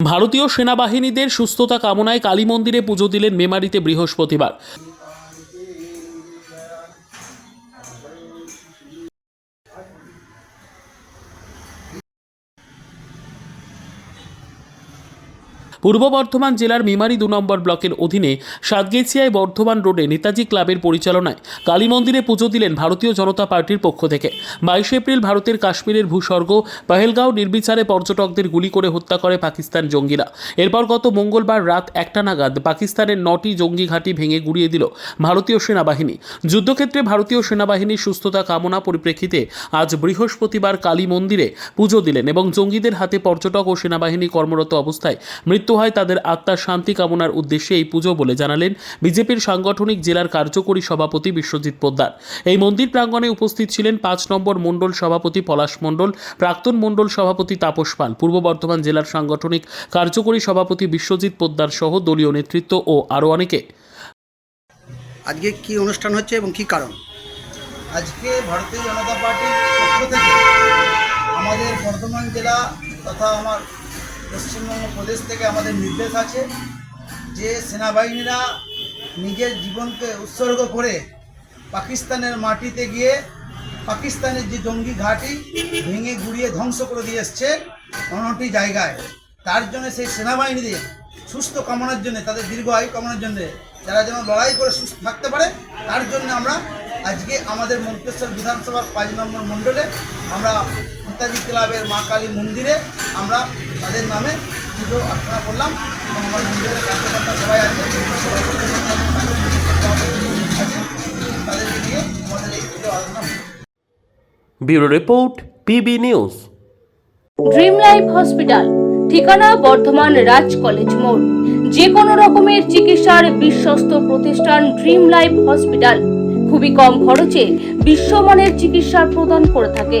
ভারতীয় সেনাবাহিনীদের সুস্থতা কামনায় কালী মন্দিরে পুজো দিলেন মেমারিতে বৃহস্পতিবার। পূর্ব বর্ধমান জেলার মেমারি দু নম্বর ব্লকের অধীনে সাতগেছিয়ায় বর্ধমান রোডে নেতাজি ক্লাবের পরিচালনায় কালী মন্দিরে পুজো দিলেন ভারতীয় জনতা পার্টির পক্ষ থেকে। বাইশে এপ্রিল ভারতের কাশ্মীরের ভূস্বর্গ, পহেলগাঁও নির্বিচারে পর্যটকদের গুলি করে হত্যা করে পাকিস্তান জঙ্গিরা। এরপর গত মঙ্গলবার রাত একটা নাগাদ পাকিস্তানের নটি জঙ্গি ঘাঁটি ভেঙে গুড়িয়ে দিল ভারতীয় সেনাবাহিনী। যুদ্ধক্ষেত্রে ভারতীয় সেনাবাহিনীর সুস্থতা কামনা পরিপ্রেক্ষিতে আজ বৃহস্পতিবার কালী মন্দিরে পুজো দিলেন এবং জঙ্গিদের হাতে পর্যটক ও সেনাবাহিনী কর্মরত অবস্থায় মৃত্যু হয় তাদের আত্মার শান্তি কামনার উদ্দেশ্যে এই পুজো বলে জানালেন বিজেপির সাংগঠনিক জেলার কার্যকরী সভাপতি বিশ্বজিৎ পোদ্দার। এই মন্দির প্রাঙ্গণে উপস্থিত ছিলেন পাঁচ নম্বর মণ্ডল সভাপতি পলাশ মণ্ডল প্রাক্তন মণ্ডল সভাপতি তাপস পাল পূর্ব বর্ধমান জেলার সাংগঠনিক কার্যকরী সভাপতি বিশ্বজিৎ পোদ্দার সহ দলীয় নেতৃত্ব ও আরও অনেকে। আজকে কি অনুষ্ঠান হচ্ছে এবং কি কারণ? আজকে ভারতীয় জনতা পার্টির পক্ষ থেকে আমাদের বর্ধমান জেলা তথা আমার পশ্চিমবঙ্গ প্রদেশ থেকে আমাদের নির্দেশ আছে যে সেনাবাহিনীরা নিজের জীবনকে উৎসর্গ করে পাকিস্তানের মাটিতে গিয়ে পাকিস্তানের যে জঙ্গি ঘাঁটি ভেঙে গুড়িয়ে ধ্বংস করে দিয়ে এসছে অনটি জায়গায়। তার জন্য সেই সেনাবাহিনীদের সুস্থ কামনার জন্য, তাদের দীর্ঘ আয়ু কামনার জন্য যারা যেন লড়াই করে সুস্থ থাকতে পারে, তার জন্য আমরা আজকে আমাদের মন্তেশ্বর বিধানসভার পাঁচ নম্বর মণ্ডলে আমরা নেতাজি ক্লাবের মা কালী মন্দিরে আমরা তাদের নামে পুজো অর্চনা করলাম। এবং আমার মন্দিরের কার্যকর্তা সবাই আছে। আছে, তাদেরকে নিয়ে আমাদের এই পুজো আলোচনা bureau report P B news. Dream life hospital ঠিকানা বর্ধমান রাজ কলেজ মোড়। যে কোনো রকমের চিকিৎসার বিশ্বস্ত প্রতিষ্ঠান ড্রিম লাইফ হসপিটাল। খুবই কম খরচে বিশ্বমানের চিকিৎসা প্রদান করে থাকে।